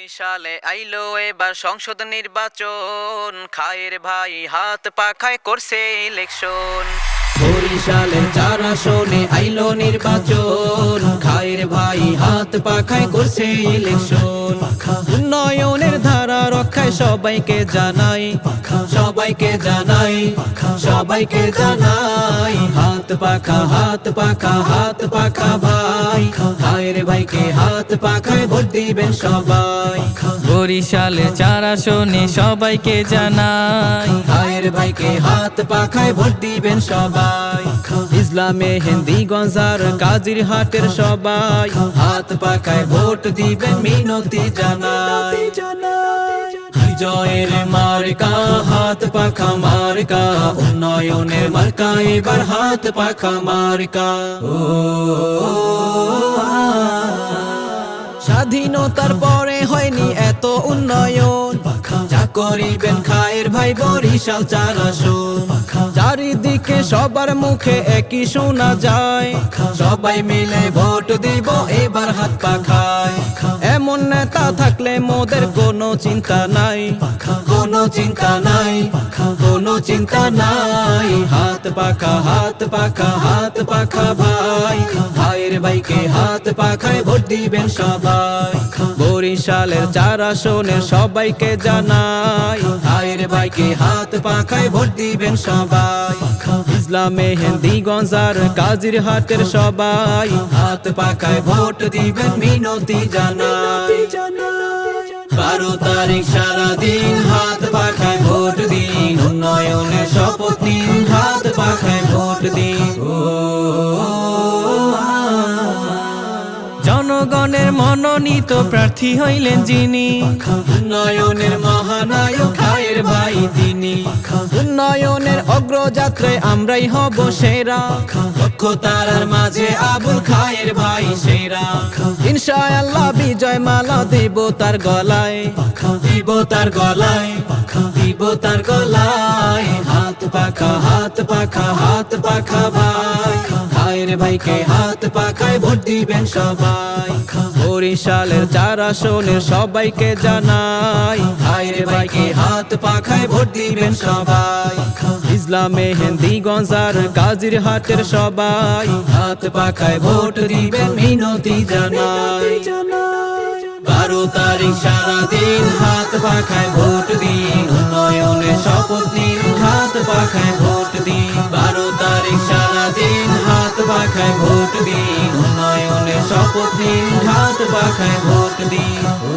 বরিশালে আইলো এবার সংসদ নির্বাচন। খায়ের ভাই হাত পাখায় করছে ইলেকশন। বরিশালের চার আসনে আইলো নির্বাচন। খায়ের ভাই হাত পাখায় করছে ইলেকশন। রক্ষায় সবাইকে জানাই সবাইকে জানাই সবাইকে জানাই। হাত পাখা হাত পাখা হাত পাখা ভাই। খায়ের ভাইকে হাত পাখায় ভোট দিবেন সবাই? বরিশালে চার আসনে সবাইকে জানাই। ভাইয়ের ভাইকে হাত পাখায় ভোট দিবেন সবাই? ইসলামে হিন্দি গঞ্জার কাজির হাটের সবাই। হাত পাখায় ভোট দিবেন মিনতি জানাই। বিজয়ের মার্কা, হাত পাখা মার্কা উন্নয়নের মার্কা এবার হাত পাখা মার্কা। ও, স্বাধীনতার পরে হয়নি এত উন্নয়ন। যা করিবেন খায়ের ভাই বরিশাল চার চারিদিকে সবার মুখে একই শোনা যায়। সবাই মিলে ভোট দিব, এবার হাত পাখায়। এমন নেতা থাকলে মোদের কোনো চিন্তা নাই। কোনো চিন্তা নাই। কোনো চিন্তা নাই। হাত পাখা হাত পাখা হাত পাখা ভাই। ভাইয়ের ভাইকে হাত পাখায় ভোট দিবেন সবাই। বরিশালের চার আসনের সবাইকে জানাই। ভাইয়ের ভাইকে হাত পাখায় ভোট দিবেন সবাই। ইসলামে হিন্দি গঞ্জার কাজির হাটের সবাই। হাত পাখায় ভোট দিবেন, মিনতি জানাই। বারো তারিখ সারাদিন হাত পাখায় ভোট দিন উন্নয়নের শপথ নিন হাত পাখায় ভোট দিন। জনগণের মনোনীত প্রার্থী হইলেন যিনি। উন্নয়নের মহানায়ক খায়ের ভাই তিনি। উন্নয়নের অগ্রযাত্রায় আমরাই হব সেরা। লক্ষ তারার মাঝে আবুল খায়ের ভাই সেরা। ইনশাআল্লাহ বিজয় মালা দেব তার গলায়। দিব তার গলায় দিব তার গলায়। হাত পাখা হাত পাখা হাত পাখা ভাই। ভাইয়ের ভাইকে হাত পাখায় ভোট দিবেন সবাই। বরিশালের চার আসনের সবাইকে জানাই। ভাইয়ের ভাইকে হাত পাখায় ভোট দিবেন সবাই। ইসলামে হিন্দি গঞ্জার কাজির হাটের সবাই হাত পাখায় ভোট দিবেন মিনতি জানাই। বারো তারিখ সারাদিন হাত পাখায় ভোট দিন উন্নয়নের শপথ নিন হাত পাখায় ভোট দিন। বারো তারিখ সারাদিন হাত পাখায় ভোট দিন উন্নয়নে শপথ নিন হাত পাখায় ভোট দিন। ও